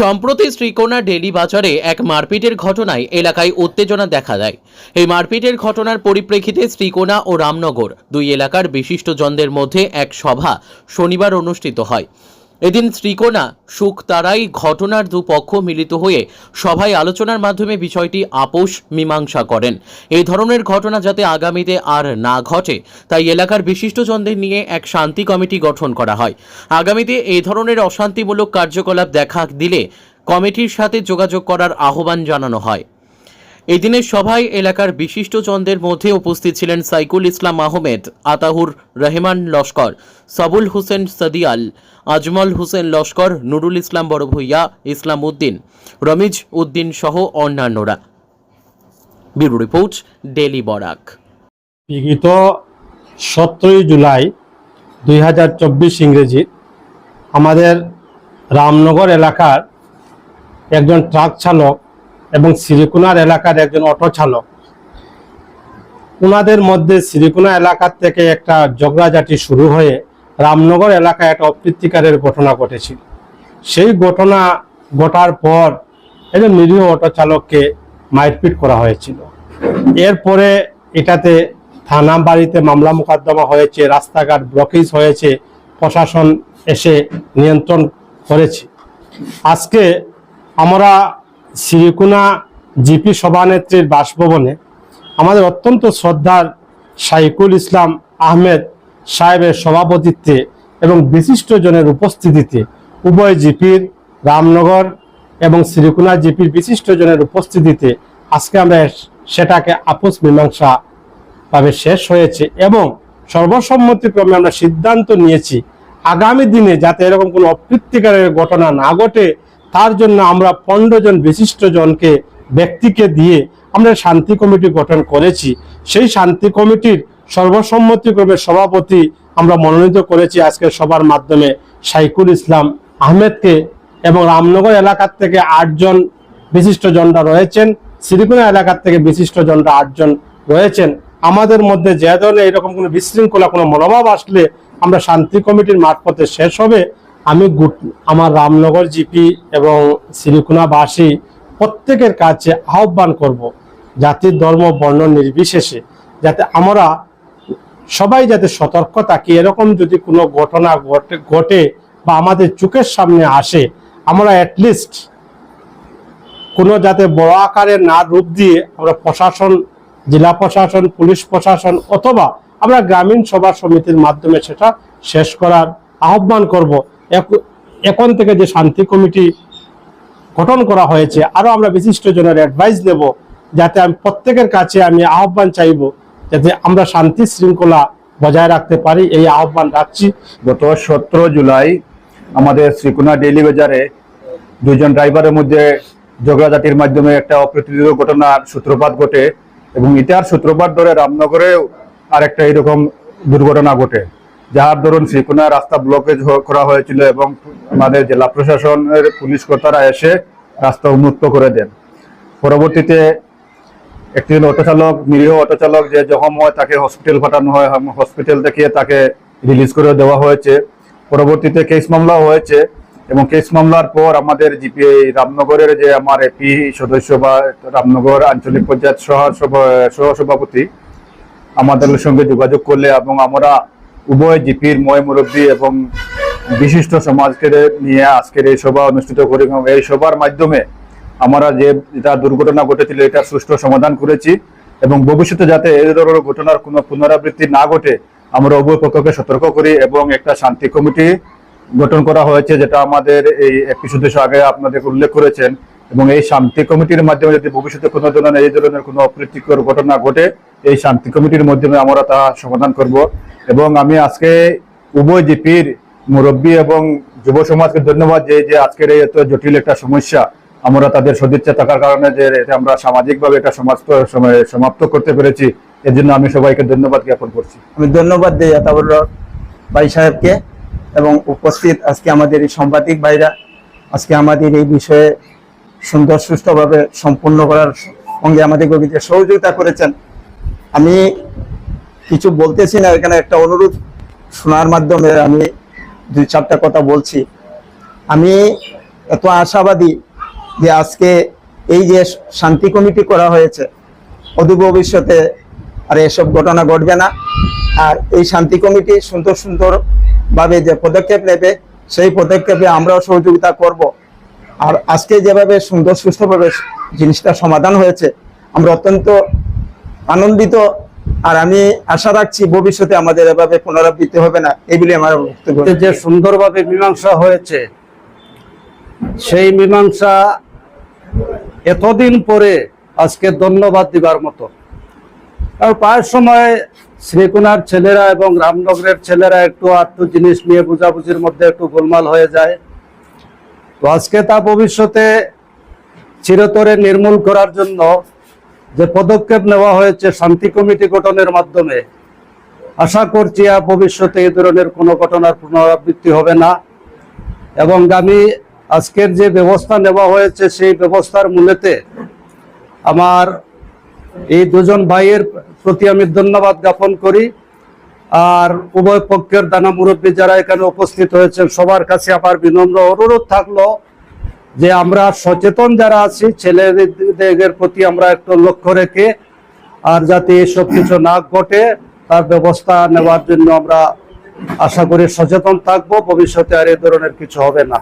সম্প্রতি শ্রীকোনা ডেলি বাজারে এক মারপিটের ঘটনায় এলাকায় উত্তেজনা দেখা দেয়। এই মারপিটের ঘটনার পরিপ্রেক্ষিতে শ্রীকোনা ও রামনগর দুই এলাকার বিশিষ্টজনদের মধ্যে এক সভা শনিবার অনুষ্ঠিত হয়। এদিন শ্রীকোনা সুখতারাই ঘটনার দুপক্ষ মিলিত হয়ে সভায় আলোচনার মাধ্যমে বিষয়টি আপোষ মীমাংসা করেন। এই ধরনের ঘটনা যাতে আগামীতে আর না ঘটে, তাই এলাকার বিশিষ্টজনদের নিয়ে এক শান্তি কমিটি গঠন করা হয়। আগামীতে এই ধরনের অশান্তিমূলক কার্যকলাপ দেখা দিলে কমিটির সাথে যোগাযোগ করার আহ্বান জানানো হয়। এই দিনের সভায় এলাকার বিশিষ্টজনদের মধ্যে উপস্থিত ছিলেন সাইকুল ইসলাম আহমেদ, আতাহুর রহমান লস্কর, সাবুল হোসেন সদিয়াল, আজমল হোসেন লস্কর, নুরুল ইসলাম বড় ভূঁইয়া ইসলাম উদ্দিন, রমিজ উদ্দিন সহ অন্যান্যরা। Bureau report daily Barak. বিগত সতেরোই জুলাই দুই হাজার চব্বিশ ইংরেজি আমাদের রামনগর এলাকার একজন ট্রাক চালক এবং শ্রীকুনার এলাকার একজন অটো চালক। ওনাদের মধ্যে শ্রীকুনা এলাকার থেকে একটা ঝগড়াঝাটি শুরু হয়ে রামনগর এলাকায় একটা অপ্রীতিকারের ঘটনা ঘটেছিল সেই ঘটনা ঘটার পর একজন নিরীহ অটো চালককে মারপিট করা হয়েছিল। এরপরে এটাতে থানা বাড়িতে মামলা মোকদ্দমা হয়েছে, রাস্তাঘাট ব্লকেজ হয়েছে, প্রশাসন এসে নিয়ন্ত্রণ করেছে। আজকে আমরা শ্রীকুনা জিপি সভানেত্রীর বাসভবনে আমাদের অত্যন্ত শ্রদ্ধার সাইকুল ইসলাম আহমেদ সাহেবের সভাপতিত্বে এবং বিশিষ্টজনের উপস্থিতিতে উভয় জিপির রামনগর এবং শ্রীকুনা জিপির বিশিষ্টজনের উপস্থিতিতে আজকে আমরা সেটাকে আপোষ মীমাংসা ভাবে শেষ হয়েছে এবং সর্বসম্মতিক্রমে আমরা সিদ্ধান্ত নিয়েছি আগামী দিনে যাতে এরকম কোনো অপ্রীতিকারের ঘটনা না ঘটে তার জন্য আমরা পনেরো জন বিশিষ্ট জনকে, ব্যক্তিকে দিয়ে আমরা শান্তি কমিটি গঠন করেছি। সেই শান্তি কমিটির সর্বসম্মতিক্রমে সভাপতি আমরা মনোনীত করেছি আজকে সবার মাধ্যমে সাইকুল ইসলাম আহমেদকে এবং রামনগর এলাকার থেকে আটজন বিশিষ্ট জনরা রয়েছেন, শ্রীকুনা এলাকার থেকে বিশিষ্ট জনরা আটজন রয়েছেন। আমাদের মধ্যে যে ধরনের এরকম কোনো বিশৃঙ্খলা, কোনো মনোভাব আসলে আমরা শান্তি কমিটির মারফতে শেষ হবে। আমি আমার রামনগর জিপি এবং শ্রীকুনাবাসী প্রত্যেকের কাছে আহ্বান করব, জাতির ধর্ম, বর্ণ নির্বিশেষে, যাতে আমরা সবাই যাতে সতর্ক থাকি। এরকম যদি কোনো ঘটনা ঘটে ঘটে বা আমাদের চোখের সামনে আসে, আমরা অ্যাটলিস্ট কোনো যাতে বড় আকারের না রূপ দিয়ে আমরা প্রশাসন, জেলা প্রশাসন, পুলিশ প্রশাসন অথবা আমরা গ্রামীণ সভা সমিতির মাধ্যমে সেটা শেষ করার আহ্বান করব। এখন থেকে যে শান্তি কমিটি গঠন করা হয়েছে, আরও আমরা বিশিষ্ট জনের অ্যাডভাইস নেব যাতে আমি প্রত্যেকের কাছে আমি আহ্বান চাইব যাতে আমরা শান্তি শৃঙ্খলা বজায় রাখতে পারি। এই আহ্বান রাখছি। গত সতেরো জুলাই আমাদের শ্রীকুনা ডেইলি বাজারে দুজন ড্রাইভারের মধ্যে ঝগড়াঝাটির মাধ্যমে একটা অপ্রীতিকর ঘটনার সূত্রপাত ঘটে এবং ইটার সূত্রপাত ধরে রামনগরেও আরেকটা এরকম দুর্ঘটনা ঘটে। যার দরুন শ্রীকোনা রাস্তা ব্লকেজ করা হয়েছিল এবং আমাদের জেলা প্রশাসনের পুলিশ কর্তারা এসে রাস্তা উন্মুক্ত করে দেন। পরবর্তীতে একটি অটো চালক, নিরীহ অটো চালক যে জখম হয়, তাকে হসপিটাল পাঠানো হয়। হসপিটাল থেকে তাকে রিলিজ করে দেওয়া হয়েছে। পরবর্তীতে কেস মামলা হয়েছে এবং কেস মামলার পর আমাদের জিপি রামনগরের যে আমার এপি সদস্য বা রামনগর আঞ্চলিক পঞ্চায়েত সহ সহ সভাপতি আমাদের সঙ্গে যোগাযোগ করলে এবং আমরা উভয় জিপির ময় মুরব্বী এবং বিশিষ্ট সমাজকে নিয়ে আজকের এই সভা অনুষ্ঠিত করি এই সভার মাধ্যমে আমরা যে যেটা দুর্ঘটনা ঘটেছিল এটা সুষ্ঠু সমাধান করেছি এবং ভবিষ্যতে যাতে এই ধরনের ঘটনার কোনো পুনরাবৃত্তি না ঘটে, আমরা উভয় পক্ষকে সতর্ক করি এবং একটা শান্তি কমিটি গঠন করা হয়েছে, যেটা আমাদের এই একটি সদস্য আগে আপনাদের উল্লেখ করেছেন। এবং এই শান্তি কমিটির মাধ্যমে যদি ভবিষ্যতে কোনো ধরনের, এই ধরনের কোনো অপ্রীতিকর ঘটনা ঘটে, এই শান্তি কমিটির মাধ্যমে আমরা তা সমাধান করব। এবং আমি আজকে উভয় জিপির মুরব্বী এবং যুব সমাজকে ধন্যবাদ যে যে আজকের এই এত জটিল একটা সমস্যা আমরা তাদের সদিচ্ছা থাকার কারণে যে এটা আমরা সামাজিকভাবে এটা সমাপ্ত সমাপ্ত করতে পেরেছি এর জন্য আমি সবাইকে ধন্যবাদ জ্ঞাপন করছি। আমি ধন্যবাদ দিই আতাবুর ভাই সাহেবকে এবং উপস্থিত আজকে আমাদের এই সাংবাদিক ভাইরা, আজকে আমাদের এই বিষয়ে সুন্দর সুষ্ঠুভাবে সম্পূর্ণ করার সঙ্গে আমাদের গভীর সহযোগিতা করেছেন। আমি কিছু বলতেছি না, এখানে একটা অনুরোধ শোনার মাধ্যমে আমি দুই চারটা কথা বলছি। আমি এত আশাবাদী যে আজকে এই যে শান্তি কমিটি করা হয়েছে, অদূর ভবিষ্যতে আর এসব ঘটনা ঘটবে না। আর এই শান্তি কমিটি সুন্দর, সুন্দরভাবে যে পদক্ষেপ নেবে, সেই পদক্ষেপে আমরাও সহযোগিতা করব। আর আজকে যেভাবে সুন্দর সুস্থভাবে জিনিসটা সমাধান হয়েছে, আমরা অত্যন্ত আনন্দিত আর আমি আশা রাখছি ভবিষ্যতে আমাদের এভাবে পুনরাবৃত্তি হবে না এগুলি আমার বক্তব্য। যে সুন্দরভাবে মীমাংসা হয়েছে, সেই মীমাংসা এতদিন পরে আজকে ধন্যবাদ দিবার মতো। আর প্রায় সময় শ্রীকুনার ছেলেরা এবং রামনগরের ছেলেরা একটু আটটু জিনিস নিয়ে বুঝাবুঝির মধ্যে একটু গোলমাল হয়ে যায়। তো আজকে তা ভবিষ্যতে চিরতরে নির্মূল করার জন্য যে পদক্ষেপ নেওয়া হয়েছে শান্তি কমিটি গঠনের মাধ্যমে, আশা করছি আর ভবিষ্যতে এই ধরনের কোনো ঘটনার পুনরাবৃত্তি হবে না। এবং আমি আজকের যে ব্যবস্থা নেওয়া হয়েছে সেই ব্যবস্থার মূলেতে আমার এই দুজন ভাইয়ের প্রতি আমি ধন্যবাদ জ্ঞাপন করি। আর উভয় পক্ষের দানা মুরব্বী যারা এখানে উপস্থিত হয়েছেন, সবার কাছে আমার বিনম্র অনুরোধ থাকল যে আমরা সচেতন যারা আছি, ছেলেদের প্রতি আমরা একটু লক্ষ্য রেখে আর যাতে এসব কিছু না ঘটে, তার ব্যবস্থা নেওয়ার জন্য আমরা আশা করি সচেতন থাকব। ভবিষ্যতে আর এ ধরনের কিছু হবে না।